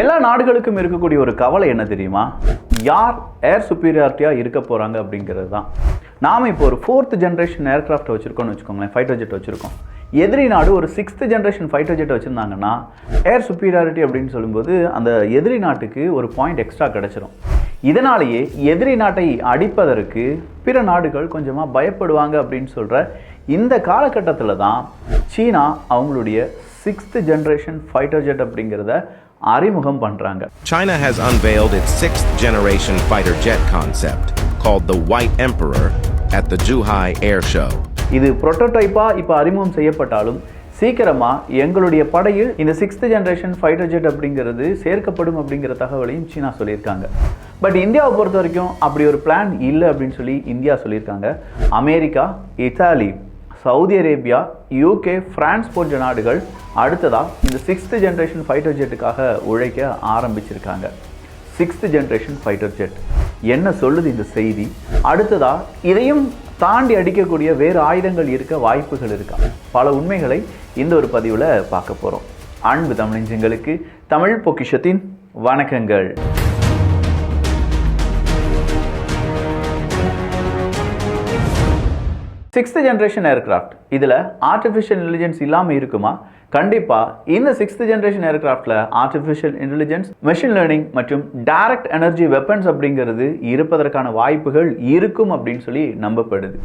எல்லா நாடுகளுக்கும் இருக்கக்கூடிய ஒரு கவலை என்ன தெரியுமா? யார் ஏர் சுப்பீரியாரிட்டியாக இருக்க போகிறாங்க அப்படிங்கிறது தான். நாம் இப்போ ஒரு ஃபோர்த் ஜென்ரேஷன் ஏர்கிராஃப்ட் வச்சுருக்கோம்னு வச்சுக்கோங்களேன் ஃபைட்டர் ஜெட் வச்சுருக்கோம். எதிரி நாடு ஒரு சிக்ஸ்த் ஜென்ரேஷன் ஃபைட்டர் ஜெட் வச்சுருந்தாங்கன்னா ஏர் சுப்பீரியாரிட்டி அப்படின்னு சொல்லும்போது அந்த எதிரி நாட்டுக்கு ஒரு பாயிண்ட் எக்ஸ்ட்ரா கிடச்சிரும். இதனாலேயே எதிரி நாட்டை அடிப்பதற்கு பிற நாடுகள் கொஞ்சமாக பயப்படுவாங்க அப்படின்னு சொல்கிற இந்த காலகட்டத்தில் தான் சீனா அவங்களுடைய சிக்ஸ்த் ஜென்ரேஷன் ஃபைட்டர் ஜெட் அப்படிங்கிறத அறிமுகம் பண்ணுறாங்க China has unveiled its sixth generation fighter jet concept, called the White Emperor, at the Zhuhai Air Show. இது புரோட்டோடைப்பாக இப்போ அறிமுகம் செய்யப்பட்டாலும் சீக்கிரமாக எங்களுடைய படையில் இந்த சிக்ஸ்த் ஜென்ரேஷன் ஃபைட்டர் ஜெட் அப்படிங்கிறது சேர்க்கப்படும் அப்படிங்கிற தகவலையும் சீனா சொல்லியிருக்காங்க. பட் இந்தியாவை பொறுத்த வரைக்கும் அப்படி ஒரு பிளான் இல்லை அப்படின்னு சொல்லி இந்தியா சொல்லியிருக்காங்க. America Italy Saudi Arabia UK France போன்ற நாடுகள் அடுத்ததாக இந்த சிக்ஸ்த் ஜென்ரேஷன் ஃபைட்டர் ஜெட்டுக்காக உழைக்க ஆரம்பிச்சிருக்காங்க. சிக்ஸ்த் ஜென்ரேஷன் ஃபைட்டர் ஜெட் என்ன சொல்லுது இந்த செய்தி? அடுத்ததா இதையும் தாண்டி அடிக்கக்கூடிய வேறு ஆயுதங்கள் இருக்க வாய்ப்புகள் இருக்கா? பல உண்மைகளை இந்த ஒரு பதிவில் பார்க்க போகிறோம் அன்பு தமிழஞ்சங்களுக்கு தமிழ் பொக்கிஷத்தின் வணக்கங்கள். சிக்ஸ்த் ஜென்ரேஷன் ஏர்க்ராஃப்ட் இதில் ஆர்டிஃபிஷியல் இன்டெலிஜென்ஸ் இல்லாமல் இருக்குமா? கண்டிப்பாக இந்த சிக்ஸ்த் ஜென்ரேஷன் ஏர்க்ராஃப்டில் ஆர்டிஃபிஷியல் இன்டெலிஜென்ஸ் மெஷின் லேர்னிங் மற்றும் டைரக்ட் எனர்ஜி வெப்பன்ஸ் அப்படிங்கிறது இருப்பதற்கான வாய்ப்புகள் இருக்கும் அப்படின்னு சொல்லி நம்பப்படுது.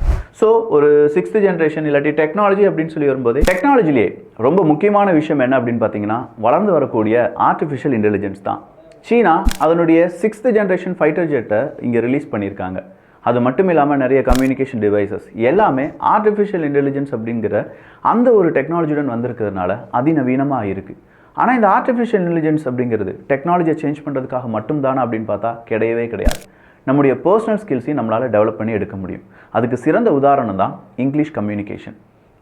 ஸோ ஒரு சிக்ஸ்த் ஜென்ரேஷன் இல்லாட்டி டெக்னாலஜி அப்படின்னு சொல்லி வரும்போது டெக்னாலஜிலேயே ரொம்ப முக்கியமான விஷயம் என்ன அப்படின்னு பார்த்தீங்கன்னா வளர்ந்து வரக்கூடிய ஆர்டிஃபிஷியல் இன்டெலிஜென்ஸ் தான். சீனா அதனுடைய சிக்ஸ்த் ஜென்ரேஷன் ஃபைட்டர் ஜெட்டை இங்கே ரிலீஸ் பண்ணியிருக்காங்க. அது மட்டும் இல்லாமல் நிறைய கம்யூனிகேஷன் டிவைசஸ் எல்லாமே ஆர்டிஃபிஷியல் இன்டெலிஜென்ஸ் அப்படிங்கிற அந்த ஒரு டெக்னாலஜியுடன் வந்திருக்கிறதுனால அதிநவீனமாக இருக்குது ஆனால் இந்த ஆர்டிஃபிஷியல் இன்டெலிஜென்ஸ் அப்படிங்கிறது டெக்னாலஜியை சேஞ்ச் பண்ணுறதுக்காக மட்டும் தானே அப்படின்னு பார்த்தா கிடையவே கிடையாது. நம்முடைய பர்சனல் ஸ்கில்ஸையும் நம்மளால் டெவலப் பண்ணி எடுக்க முடியும். அதுக்கு சிறந்த உதாரணம் தான் இங்கிலீஷ் கம்யூனிகேஷன்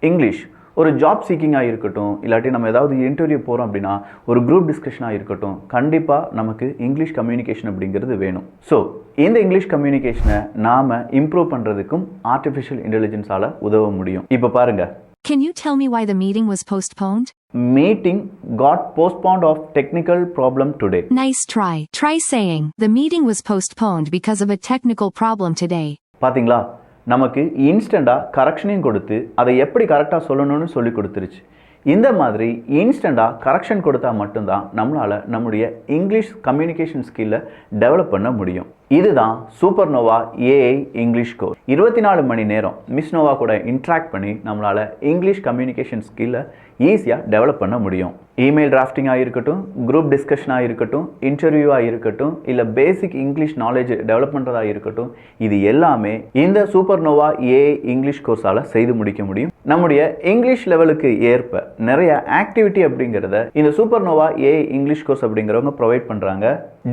இங்கிலீஷ் ஒரு ஜாப் சீக்கிங்காக இருக்கட்டும் இல்லாட்டி நம்ம ஏதாவது இன்டர்வியூ போகிறோம் அப்படின்னா ஒரு குரூப் டிஸ்கஷனாக இருக்கட்டும் கண்டிப்பாக நமக்கு இங்கிலீஷ் கம்யூனிகேஷன் அப்படிங்கிறது வேணும் ஸோ இந்த இங்கிலீஷ் கம்யூனிகேஷனை நாம் இம்ப்ரூவ் பண்ணுறதுக்கும் ஆர்டிஃபிஷியல் இன்டெலிஜென்ஸால் உதவ முடியும் இப்போ பாருங்கள் Can you tell me why the meeting was postponed? Meeting got postponed of technical problem today Nice try. Try saying, the meeting was postponed because of a technical problem today. பாத்தீங்களா நமக்கு இன்ஸ்டண்ட்டாக கரெக்ஷனையும் கொடுத்து அதை எப்படி கரெக்டாக சொல்லணும்னு சொல்லி கொடுத்துருச்சு. இந்த மாதிரி இன்ஸ்டண்ட்டாக கரெக்ஷன் கொடுத்தா மட்டும்தான் நம்மளால் நம்முடைய இங்கிலீஷ் கம்யூனிகேஷன் ஸ்கில்லை டெவலப் பண்ண முடியும். இதுதான் super Noah AI English course இருபத்தி நாலு மணி நேரம் மிஸ் நோவா கூட இன்ட்ராக்ட் பண்ணி நம்மளால் இங்கிலீஷ் கம்யூனிகேஷன் ஸ்கில்லை ஈஸியாக டெவலப் பண்ண முடியும். இமெயில் டிராஃப்டிங்காக இருக்கட்டும் குரூப் டிஸ்கஷனாக இருக்கட்டும் இன்டர்வியூவாக இருக்கட்டும் இல்லை பேசிக் இங்கிலீஷ் நாலேஜ் டெவலப் பண்ணுறதாக இருக்கட்டும் இது எல்லாமே இந்த சூப்பர் நோவா ஏஐ இங்கிலீஷ் கோர்ஸால் செய்து முடிக்க முடியும். நம்முடைய இங்கிலீஷ் லெவலுக்கு ஏற்ப நிறைய ஆக்டிவிட்டி அப்படிங்கிறத இந்த Super Nova AI English course அப்படிங்கிறவங்க ப்ரொவைட் பண்ணுறாங்க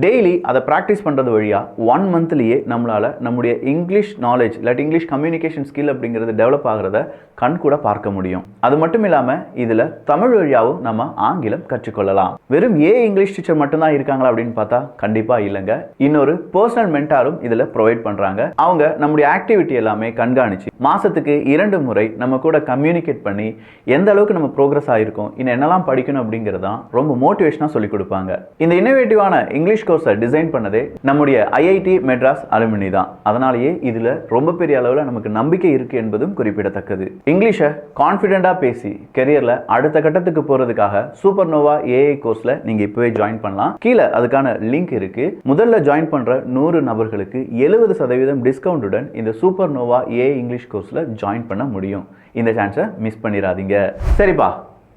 டெய்லி அதை ப்ராக்டிஸ் பண்ணுறது வழியாக ஒன் மந்த்லேயே நம்மளால் நம்முடைய இங்கிலீஷ் நாலேஜ் இல்லாட்டி இங்கிலீஷ் கம்யூனிகேஷன் ஸ்கில் அப்படிங்கிறது டெவலப் ஆகிறத கண் கூட பார்க்க முடியும். அது மட்டும் இல்லாமல் இதில் தமிழ் வழியாகவும் நம்ம ஆங்கிலம் கற்றுக்கொள்ளலாம். வெறும் ஏ இங்கிலீஷ் டீச்சர் மட்டும்தான் இருக்காங்களா அப்படின்னு பார்த்தா கண்டிப்பாக இல்லைங்க. இன்னொரு பர்சனல் மென்டாரும் இதில் ப்ரொவைட் பண்ணுறாங்க அவங்க நம்முடைய ஆக்டிவிட்டி எல்லாமே கண்காணிச்சு மாதத்துக்கு இரண்டு முறை நம்ம கூட கம்யூனிகேட் பண்ணி எந்த அளவுக்கு நம்ம ப்ரோக்ரஸ் ஆகிருக்கோம் இன்னும் என்னெல்லாம் படிக்கணும் அப்படிங்கிறதான் ரொம்ப மோட்டிவேஷனாக சொல்லிக் கொடுப்பாங்க. இந்த இன்னோவேட்டிவான இங்கிலீஷ் கோர்ஸை டிசைன் பண்ணதே நம்முடைய ஐஐடி மெட்ராஸ் அலுமினி தான். அதனாலேயே இதில் ரொம்ப பெரிய அளவில் நமக்கு நம்பிக்கை இருக்குது என்பதும் குறிப்பிடத்தக்கது. இங்கிலீஷை கான்ஃபிடென்ட்டாக பேசி கெரியரில் அடுத்த கட்டத்துக்கு போகிறதுக்காக சூப்பர் நோவா ஏஐ கோர்ஸில் நீங்கள் இப்போவே ஜாயின் பண்ணலாம். கீழே அதுக்கான லிங்க் இருக்குது முதல்ல ஜாயின் பண்ணுற நூறு நபர்களுக்கு எழுபது சதவீதம் டிஸ்கவுண்ட்டுடன் இந்த சூப்பர் நோவா ஏஐ இங்கிலீஷ் கோர்ஸில் ஜாயின் பண்ண முடியும். இந்த சான்ஸை மிஸ் பண்ணிடாதீங்க சரிப்பா.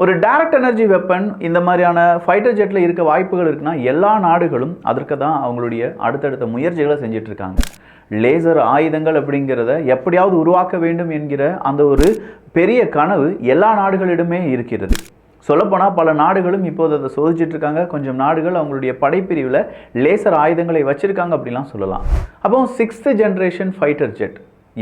ஒரு டைரக்ட் எனர்ஜி வெப்பன் இந்த மாதிரியான ஃபைட்டர் ஜெட்டில் இருக்க வாய்ப்புகள் இருக்குன்னா எல்லா நாடுகளும் அதற்கு தான் அவங்களுடைய அடுத்தடுத்த முயற்சிகளை செஞ்சுட்டு இருக்காங்க லேசர் ஆயுதங்கள் அப்படிங்கிறத எப்படியாவது உருவாக்க வேண்டும் என்கிற அந்த ஒரு பெரிய கனவு எல்லா நாடுகளிடமே இருக்கிறது. சொல்லப்போனால் பல நாடுகளும் இப்போது அதை சோதிச்சுட்டு இருக்காங்க. கொஞ்சம் நாடுகள் அவங்களுடைய படைப்பிரிவில் லேசர் ஆயுதங்களை வச்சுருக்காங்க அப்படிலாம் சொல்லலாம். அப்போ சிக்ஸ்த்து ஜென்ரேஷன் ஃபைட்டர் ஜெட்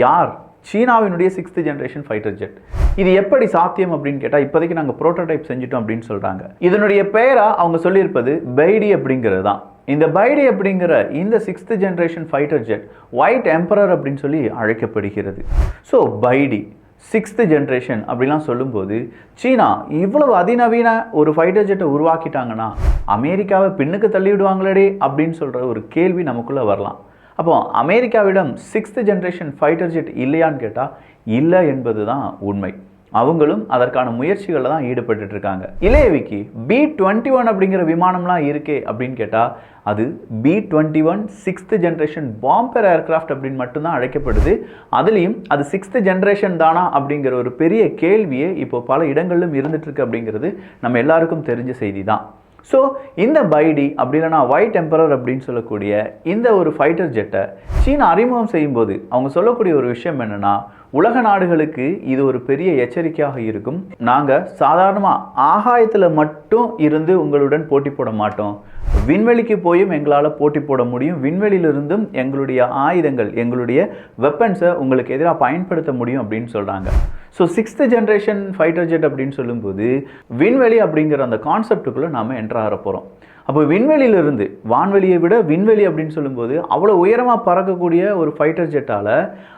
யார்? சீனாவினுடைய சிக்ஸ்த் ஜென்ரேஷன் ஃபைட்டர் ஜெட் இது எப்படி சாத்தியம் அப்படின்னு கேட்டால் இப்போதைக்கு நாங்கள் ப்ரோட்டோடைப் செஞ்சுட்டோம் அப்படின்னு சொல்கிறாங்க இதனுடைய பெயராக அவங்க சொல்லியிருப்பது பைடி அப்படிங்கிறது தான். இந்த பைடி அப்படிங்கிற இந்த sixth generation fighter jet white emperor அப்படின்னு சொல்லி அழைக்கப்படுகிறது. ஸோ பைடி. சிக்ஸ்த்து ஜென்ரேஷன் அப்படிலாம் சொல்லும்போது சீனா இவ்வளவு அதிநவீன ஒரு ஃபைட்டர் ஜெட்டை உருவாக்கிட்டாங்கன்னா அமெரிக்காவை பின்னுக்கு தள்ளிவிடுவாங்களடே அப்படின்னு சொல்கிற ஒரு கேள்வி நமக்குள்ளே வரலாம். அப்போ அமெரிக்காவிடம் சிக்ஸ்த்து ஜென்ரேஷன் ஃபைட்டர் ஜெட் இல்லையான்னு கேட்டால் இல்லை என்பது தான் உண்மை. அவங்களும் அதற்கான முயற்சிகளில் தான் ஈடுபட்டு இருக்காங்க இளையவிக்கு பி டுவெண்ட்டி ஒன் அப்படிங்கிற விமானம்லாம் இருக்கே அப்படின்னு கேட்டால் அது B twenty one sixth generation bomber aircraft அப்படின்னு மட்டும்தான் அழைக்கப்படுது. அதுலேயும் அது சிக்ஸ்த் ஜென்ரேஷன் தானா அப்படிங்கிற ஒரு பெரிய கேள்வியே இப்போ பல இடங்களிலும் இருந்துகிட்ருக்கு அப்படிங்கிறது நம்ம எல்லாருக்கும் தெரிஞ்ச செய்தி தான் ஸோ இந்த பைடி அப்படி இல்லைனா ஒயிட் டெம்பரர் அப்படின்னு சொல்லக்கூடிய இந்த ஒரு ஃபைட்டர் ஜெட்டை சீனா அறிமுகம் செய்யும்போது அவங்க சொல்லக்கூடிய ஒரு விஷயம் என்னென்னா உலக நாடுகளுக்கு இது ஒரு பெரிய எச்சரிக்கையாக இருக்கும். நாங்கள் சாதாரணமாக ஆகாயத்தில் மட்டும் இருந்து உங்களுடன் போட்டி போட மாட்டோம். விண்வெளிக்கு போயும் எங்களால் போட்டி போட முடியும். விண்வெளியிலிருந்தும் எங்களுடைய ஆயுதங்கள் எங்களுடைய வெப்பன்ஸை உங்களுக்கு எதிராக பயன்படுத்த முடியும் அப்படின்னு சொல்கிறாங்க so sixth generation fighter jet அப்படின்னு சொல்லும்போது விண்வெளி அப்படிங்கிற அந்த கான்செப்டுக்குள்ளே நாம் என்ட்ராக போகிறோம் அப்போ விண்வெளியிலிருந்து வான்வெளியை விட விண்வெளி அப்படின்னு சொல்லும்போது அவ்வளோ உயரமாக பறக்கக்கூடிய ஒரு ஃபைட்டர் ஜெட்டால்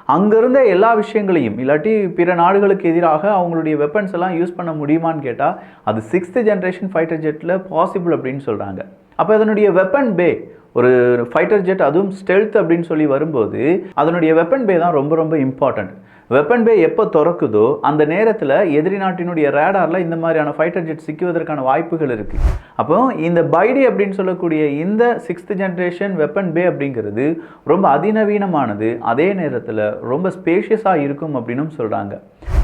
அங்கேருந்த எல்லா விஷயங்களையும் இல்லாட்டி பிற நாடுகளுக்கு எதிராக அவங்களுடைய வெப்பன்ஸ் எல்லாம் யூஸ் பண்ண முடியுமான்னு கேட்டால் அது சிக்ஸ்த்து ஜென்ரேஷன் ஃபைட்டர் ஜெட்டில் பாசிபிள் அப்படின்னு சொல்கிறாங்க அப்போ அதனுடைய வெப்பன் பே ஒரு ஃபைட்டர் ஜெட் அதுவும் ஸ்டெல்த் அப்படின்னு சொல்லி வரும்போது அதனுடைய வெப்பன் பே தான் ரொம்ப ரொம்ப இம்பார்ட்டண்ட் வெப்பன் பே எப்போ திறக்குதோ அந்த நேரத்தில் எதிரி நாட்டினுடைய ரேடாரில் இந்த மாதிரியான ஃபைட்டர் ஜெட் சிக்குவதற்கான வாய்ப்புகள் இருக்குது அப்போ இந்த பைடி அப்படின்னு சொல்லக்கூடிய இந்த சிக்ஸ்த் ஜென்ரேஷன் வெப்பன் பே அப்படிங்கிறது ரொம்ப அதிநவீனமானது அதே நேரத்தில் ரொம்ப ஸ்பேஷியஸாக இருக்கும் அப்படின்னும் சொல்கிறாங்க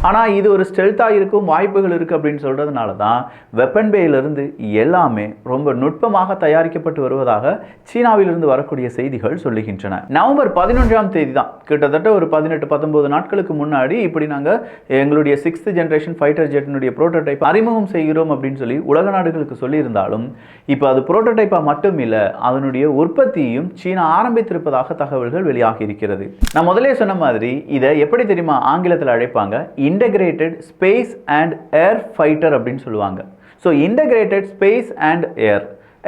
ஆனால் இது ஒரு ஸ்டெல்த்தாக இருக்கும் வாய்ப்புகள் இருக்குது அப்படின்னு சொல்கிறதுனால தான் வெப்பன் பேயிலிருந்து எல்லாமே ரொம்ப நுட்பமாக தயாரிக்கப்பட்டு வருவதாக சீனாவிலிருந்து வரக்கூடிய செய்திகள் சொல்லுகின்றன. நவம்பர் பதினொன்றாம் தேதி தான் கிட்டத்தட்ட ஒரு பதினெட்டு பத்தொன்பது நாட்களுக்கு முன்னாடி இப்படி நாங்கள் எங்களுடைய சிக்ஸ்த் ஜென்ரேஷன் ஃபைட்டர் ஜெட்டினுடைய ப்ரோட்டோடைப் அறிமுகம் செய்கிறோம் அப்படின்னு சொல்லி உலக நாடுகளுக்கு சொல்லியிருந்தாலும் இப்போ அது ப்ரோட்டோடைப்பாக மட்டும் இல்லை அதனுடைய உற்பத்தியும் சீனா ஆரம்பித்திருப்பதாக தகவல்கள் வெளியாகி இருக்கிறது. நான் முதலே சொன்ன மாதிரி இதை எப்படி தெரியுமா ஆங்கிலத்தில் அழைப்பாங்க integrated space and air fighter அப்படின்னு சொல்லுவாங்க. So integrated space and air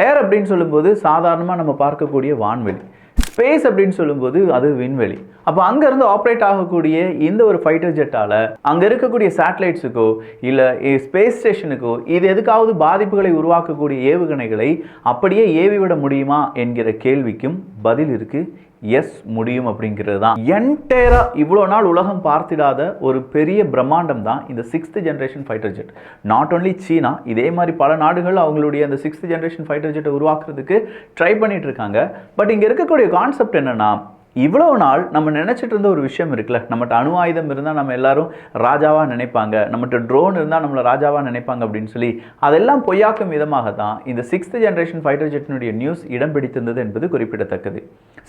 air அப்படின்னு சொல்லும்போது சாதாரணமாக நம்ம பார்க்கக்கூடிய வான்வெளி. ஸ்பேஸ் அப்படின்னு சொல்லும்போது அது விண்வெளி. அப்போ அங்கேருந்து ஆப்ரேட் ஆகக்கூடிய இந்த ஒரு ஃபைட்டர் ஜெட்டால் அங்கே இருக்கக்கூடிய சேட்டலைட்ஸுக்கோ இல்லை ஸ்பேஸ் ஸ்டேஷனுக்கோ இது எதுக்காவது பாதிப்புகளை உருவாக்கக்கூடிய ஏவுகணைகளை அப்படியே ஏவிவிட முடியுமா என்கிற கேள்விக்கும் பதில் இருக்குது எஸ் முடியும் அப்படிங்கிறது தான். என்டையரா இவ்வளோ நாள் உலகம் பார்த்திடாத ஒரு பெரிய பிரம்மாண்டம் தான் இந்த sixth generation fighter jet not only சீனா இதே மாதிரி பல நாடுகள் அவங்களுடைய அந்த சிக்ஸ்த் ஜென்ரேஷன் ஃபைட்டர் ஜெட்டை உருவாக்குறதுக்கு ட்ரை பண்ணிட்டு இருக்காங்க. பட் இங்கே இருக்கக்கூடிய கான்செப்ட் என்னன்னா இவ்வளோ நாள் நம்ம நினச்சிட்டு இருந்த ஒரு விஷயம் இருக்குல்ல? நம்மகிட்ட அணு ஆயுதம் இருந்தால் நம்ம எல்லாரும் ராஜாவாக நினைப்பாங்க. நம்மகிட்ட ட்ரோன் இருந்தால் நம்மளை ராஜாவாக நினைப்பாங்க அப்படின்னு சொல்லி அதெல்லாம் பொய்யாக்கும் விதமாக தான் இந்த சிக்ஸ்த் ஜென்ரேஷன் ஃபைட்டர் ஜெட்டினுடைய நியூஸ் இடம் பிடித்திருந்தது என்பது குறிப்பிடத்தக்கது.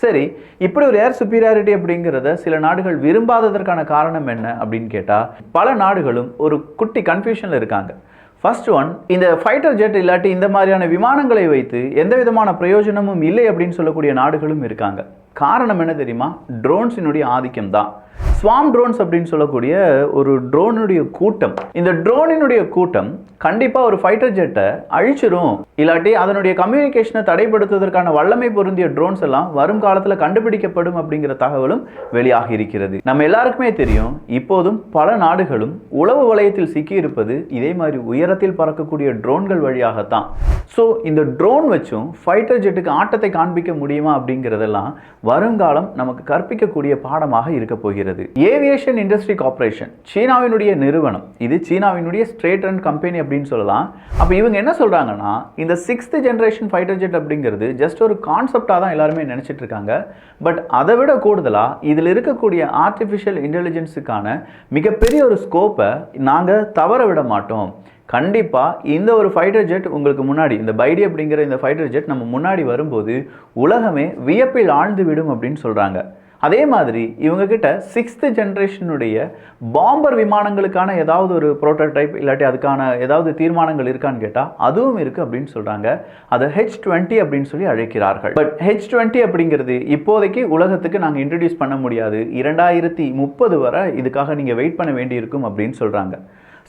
சரி இப்படி ஒரு ஏர் சுப்பீரியாரிட்டி அப்படிங்கிறத சில நாடுகள் விரும்பாததற்கான காரணம் என்ன அப்படின்னு கேட்டால் பல நாடுகளும் ஒரு குட்டி கன்ஃபியூஷனில் இருக்காங்க. ஃபர்ஸ்ட் ஒன் இந்த ஃபைட்டர் ஜெட் இல்லாட்டி இந்த மாதிரியான விமானங்களை வைத்து எந்த விதமான பிரயோஜனமும் இல்லை அப்படின்னு சொல்லக்கூடிய நாடுகளும் இருக்காங்க. காரணம் என்ன தெரியுமா? ட்ரோன்ஸினுடைய ஆதிக்கம் தான். ஸ்வாம் ட்ரோன்ஸ் அப்படின்னு சொல்லக்கூடிய ஒரு ட்ரோனுடைய கூட்டம். இந்த ட்ரோனினுடைய கூட்டம் கண்டிப்பாக ஒரு ஃபைட்டர் ஜெட்டை அழிச்சிரும். இல்லாட்டி அதனுடைய கம்யூனிகேஷனை தடைப்படுத்துவதற்கான வல்லமை பொருந்திய ட்ரோன்ஸ் எல்லாம் வரும் காலத்தில் கண்டுபிடிக்கப்படும் அப்படிங்கிற தகவலும் வெளியாகி இருக்கிறது. நம்ம எல்லாருக்குமே தெரியும் இப்போதும் பல நாடுகளும் உளவு வலயத்தில் சிக்கியிருப்பது இதே மாதிரி உயரத்தில் பறக்கக்கூடிய ட்ரோன்கள் வழியாகத்தான். ஸோ இந்த ட்ரோன் வச்சும் ஃபைட்டர் ஜெட்டுக்கு ஆட்டத்தை காண்பிக்க முடியுமா அப்படிங்கிறதெல்லாம் வருங்காலம் நமக்கு கற்பிக்கக்கூடிய பாடமாக இருக்க போகிறது. ஏவியேஷன் இண்டஸ்ட்ரி கார்ப்பரேஷன் சீனாவினுடைய நிறுவனம். இது சீனாவினுடைய ஸ்ட்ரேட் ரன் கம்பெனி அப்படின்னு சொல்லலாம். அப்போ இவங்க என்ன சொல்கிறாங்கன்னா இந்த சிக்ஸ்த் ஜென்ரேஷன் ஃபைட்டர் ஜெட் அப்படிங்கிறது ஜஸ்ட் ஒரு கான்செப்டாக தான் எல்லாருமே நினச்சிட்டு இருக்காங்க. பட் அதை விட கூடுதலாக இதில் இருக்கக்கூடிய ஆர்டிஃபிஷியல் இன்டெலிஜென்ஸுக்கான மிகப்பெரிய ஒரு ஸ்கோப்பை நாங்கள் தவற விட மாட்டோம். கண்டிப்பாக இந்த ஒரு ஃபைட்டர் ஜெட் உங்களுக்கு முன்னாடி இந்த பைடி அப்படிங்கிற இந்த ஃபைட்டர் ஜெட் நம்ம முன்னாடி வரும்போது உலகமே வியப்பில் ஆழ்ந்து விடும் அப்படின்னு சொல்கிறாங்க அதே மாதிரி இவங்கக்கிட்ட சிக்ஸ்த்து ஜென்ரேஷனுடைய பாம்பர் விமானங்களுக்கான ஏதாவது ஒரு ப்ரோட்டோடைப் இல்லாட்டி அதுக்கான ஏதாவது தீர்மானங்கள் இருக்கான்னு கேட்டால் அதுவும் இருக்குது அப்படின்னு சொல்கிறாங்க அதை ஹெச் டுவெண்ட்டி அப்படின்னு சொல்லி அழைக்கிறார்கள். பட் ஹெச் டுவெண்ட்டி அப்படிங்கிறது இப்போதைக்கு உலகத்துக்கு நாங்கள் இன்ட்ரடியூஸ் பண்ண முடியாது. இரண்டாயிரத்தி முப்பது வரை இதுக்காக நீங்கள் வெயிட் பண்ண வேண்டியிருக்கும் அப்படின்னு சொல்கிறாங்க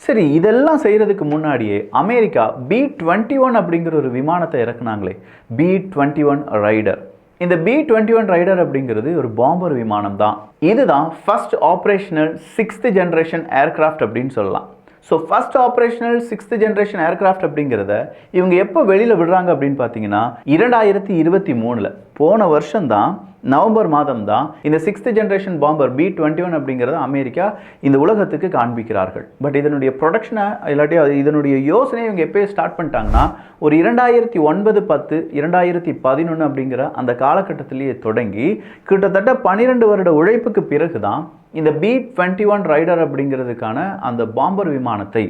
சரி இதெல்லாம் செய்கிறதுக்கு முன்னாடியே அமெரிக்கா பி டுவெண்ட்டி ஒன் அப்படிங்கிற ஒரு விமானத்தை இறக்குனாங்களே. பி டுவெண்ட்டி ஒன் ரைடர் இந்த பி டுவெண்ட்டி ஒன் ரைடர் அப்படிங்கிறது ஒரு பாம்பர் விமானம் தான். இதுதான் first operational sixth generation aircraft அப்படின்னு சொல்லலாம். So first operational sixth generation aircraft அப்படிங்கிறத இவங்க எப்போ வெளியில் விடுறாங்க அப்படின்னு பார்த்தீங்கன்னா இரண்டாயிரத்தி இருபத்தி மூணில். போன வருஷம்தான் நவம்பர் மாதம் தான் இந்த sixth generation bomber B twenty one அப்படிங்கிறத அமெரிக்கா இந்த உலகத்துக்கு காண்பிக்கிறார்கள். பட் இதனுடைய ப்ரொடக்ஷனை இல்லாட்டி இதனுடைய யோசனை இவங்க எப்போ ஸ்டார்ட் பண்ணிட்டாங்கன்னா ஒரு இரண்டாயிரத்தி ஒன்பது பத்து இரண்டாயிரத்தி பதினொன்று அப்படிங்கிற அந்த காலகட்டத்திலேயே தொடங்கி கிட்டத்தட்ட பன்னிரெண்டு வருட உழைப்புக்கு பிறகு தான் இந்த பி டுவெண்ட்டி ஒன் ரைடர் அப்படிங்கிறதுக்கான அந்த பாம்பர் விமானத்தை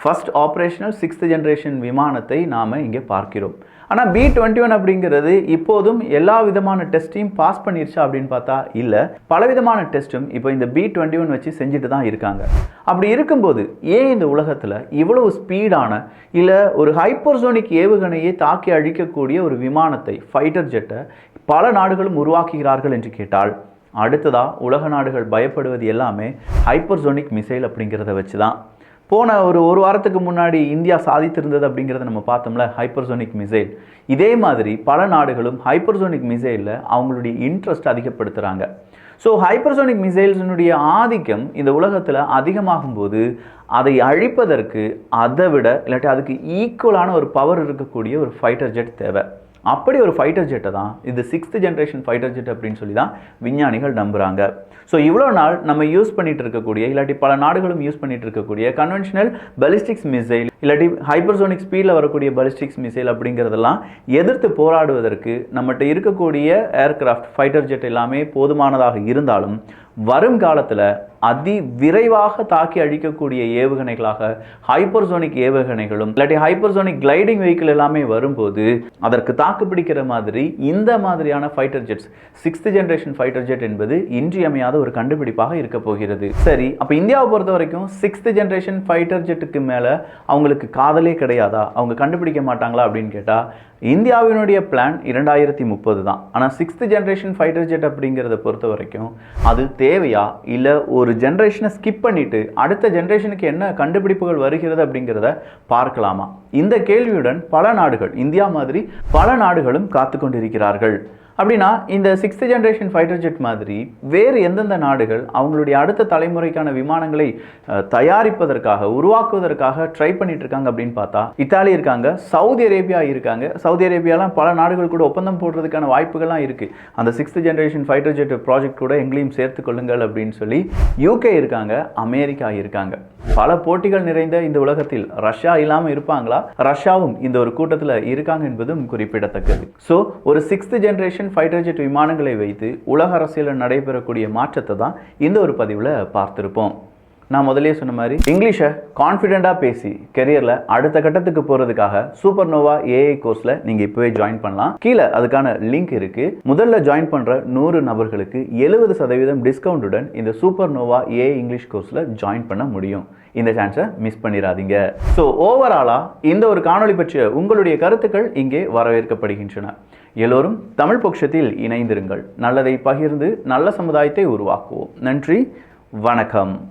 ஃபஸ்ட் ஆப்ரேஷனல் சிக்ஸ்த் ஜென்ரேஷன் விமானத்தை நாம் இங்கே பார்க்கிறோம். ஆனால் பி டுவெண்ட்டி ஒன் அப்படிங்கிறது இப்போதும் எல்லா விதமான டெஸ்ட்டையும் பாஸ் பண்ணிருச்சா அப்படின்னு பார்த்தா இல்லை. பலவிதமான டெஸ்ட்டும் இப்போ இந்த பி டுவெண்ட்டி ஒன் வச்சு செஞ்சுட்டு தான் இருக்காங்க. அப்படி இருக்கும்போது ஏன் இந்த உலகத்தில் இவ்வளவு ஸ்பீடான இல்லை ஒரு ஹைப்பர்சோனிக் ஏவுகணையை தாக்கி அழிக்கக்கூடிய ஒரு விமானத்தை ஃபைட்டர் ஜெட்டை பல நாடுகளும் உருவாக்குகிறார்கள் என்று கேட்டால் அடுத்ததாக உலக நாடுகள் பயப்படுவது எல்லாமே ஹைப்பர்சோனிக் மிசைல் அப்படிங்கிறத வச்சு தான் போன ஒரு ஒரு வாரத்துக்கு முன்னாடி இந்தியா சாதித்திருந்தது அப்படிங்கிறத நம்ம பார்த்தோம்ல ஹைப்பர்சோனிக் மிசைல். இதே மாதிரி பல நாடுகளும் ஹைப்பர்சோனிக் மிசைலில் அவங்களுடைய இன்ட்ரெஸ்ட் அதிகப்படுத்துகிறாங்க ஸோ ஹைப்பர்சோனிக் மிசைல்ஸினுடைய ஆதிக்கம் இந்த உலகத்தில் அதிகமாகும் போது அதை அழிப்பதற்கு அதை விட இல்லாட்டி அதுக்கு ஈக்குவலான ஒரு பவர் இருக்கக்கூடிய ஒரு ஃபைட்டர் ஜெட் தேவை. அப்படி ஒரு ஃபைட்டர் ஜெட்டை தான் இது சிக்ஸ்த் ஜென்ரேஷன் ஃபைட்டர் ஜெட் அப்படின்னு சொல்லி தான் விஞ்ஞானிகள் நம்புகிறாங்க ஸோ இவ்வளோ நாள் நம்ம யூஸ் பண்ணிட்டு இருக்கக்கூடிய இல்லாட்டி பல நாடுகளும் யூஸ் பண்ணிட்டு இருக்கக்கூடிய கன்வென்ஷனல் பலிஸ்டிக்ஸ் மிசைல் இல்லாட்டி ஹைப்பர்சோனிக் ஸ்பீடில் வரக்கூடிய பலிஸ்டிக்ஸ் மிசைல் அப்படிங்கிறதெல்லாம் எதிர்த்து போராடுவதற்கு நம்மகிட்ட இருக்கக்கூடிய ஏர்கிராஃப்ட் ஃபைட்டர் ஜெட் எல்லாமே போதுமானதாக இருந்தாலும் வரும் காலத்தில் அதி விரைவாக தாக்கி அழிக்கக்கூடிய ஏவுகணைகளாக ஹைப்பர்சோனிக் ஏவுகணைகளும் இல்லாட்டி ஹைப்பர்சோனிக் கிளைடிங் வெஹிக்கிள் எல்லாமே வரும்போது அதற்கு தாக்கு பிடிக்கிற மாதிரி இந்த மாதிரியான fighter jets sixth generation fighter jet என்பது இன்றியமையாத ஒரு கண்டுபிடிப்பாக இருக்க போகிறது. சரி அப்போ இந்தியாவை பொறுத்த வரைக்கும் சிக்ஸ்த் ஜென்ரேஷன் ஃபைட்டர் ஜெட்டுக்கு மேலே அவங்க அவங்களுக்கு காதலே கிடையாதா? அவங்க கண்டுபிடிக்க மாட்டாங்களா அப்படின்னு கேட்டால் இந்தியாவினுடைய பிளான் இரண்டாயிரத்தி முப்பது தான். ஆனால் சிக்ஸ்த் ஜென்ரேஷன் ஃபைட்டர் ஜெட் அப்படிங்கிறத பொறுத்த வரைக்கும் அது தேவையா? இல்லை ஒரு ஜென்ரேஷனை ஸ்கிப் பண்ணிட்டு அடுத்த ஜென்ரேஷனுக்கு என்ன கண்டுபிடிப்புகள் வருகிறது அப்படிங்கிறத பார்க்கலாமா? இந்த கேள்வியுடன் பல நாடுகள் இந்தியா மாதிரி பல நாடுகளும் காத்து கொண்டிருக்கிறார்கள் அப்படின்னா இந்த சிக்ஸ்த் ஜென்ரேஷன் ஃபைட்டர் ஜெட் மாதிரி வேறு எந்தெந்த நாடுகள் அவங்களுடைய அடுத்த தலைமுறைக்கான விமானங்களை தயாரிப்பதற்காக உருவாக்குவதற்காக ட்ரை பண்ணிட்டு இருக்காங்க அப்படின்னு பார்த்தா இத்தாலி இருக்காங்க சவுதி அரேபியா இருக்காங்க. சவுதி அரேபியாலாம் பல நாடுகள் கூட ஒப்பந்தம் போடுறதுக்கான வாய்ப்புகள்லாம் இருக்குது அந்த sixth generation fighter jet project கூட எங்களையும் சேர்த்து கொள்ளுங்கள் அப்படின்னு சொல்லி யூகே இருக்காங்க அமெரிக்கா இருக்காங்க. பல போட்டிகள் நிறைந்த இந்த உலகத்தில் ரஷ்யா இல்லாமல் இருப்பாங்களா? ரஷ்யாவும் இந்த ஒரு கூட்டத்தில் இருக்காங்க என்பதும் குறிப்பிடத்தக்கது. ஸோ ஒரு சிக்ஸ்த் ஜென்ரேஷன் ஃபைட்டர் ஜெட் விமானங்களை வைத்து உலக அரசியலில் நடைபெறக்கூடிய மாற்றத்தை தான் இந்த ஒரு பதிவில் பார்த்திருப்போம். நான் முதலே சொன்ன மாதிரி இங்கிலீஷை கான்ஃபிடெண்ட்டாக பேசி கெரியரில் அடுத்த கட்டத்துக்கு போகிறதுக்காக சூப்பர் நோவா ஏஐ கோர்ஸில் நீங்கள் இப்போவே ஜாயின் பண்ணலாம். கீழே அதுக்கான லிங்க் இருக்குது முதல்ல ஜாயின் பண்ணுற நூறு நபர்களுக்கு எழுபது சதவீதம் டிஸ்கவுண்ட்டுடன் இந்த சூப்பர் நோவா ஏஐ இங்கிலீஷ் கோர்ஸில் ஜாயின் பண்ண முடியும். இந்த சான்ஸை மிஸ் பண்ணிடாதீங்க ஸோ ஓவராலாக இந்த ஒரு காணொளி பற்றிய உங்களுடைய கருத்துக்கள் இங்கே வரவேற்கப்படுகின்றன. எல்லோரும் தமிழ் பட்சத்தில் இணைந்திருங்கள். நல்லதை பகிர்ந்து நல்ல சமுதாயத்தை உருவாக்குவோம். நன்றி. வணக்கம்.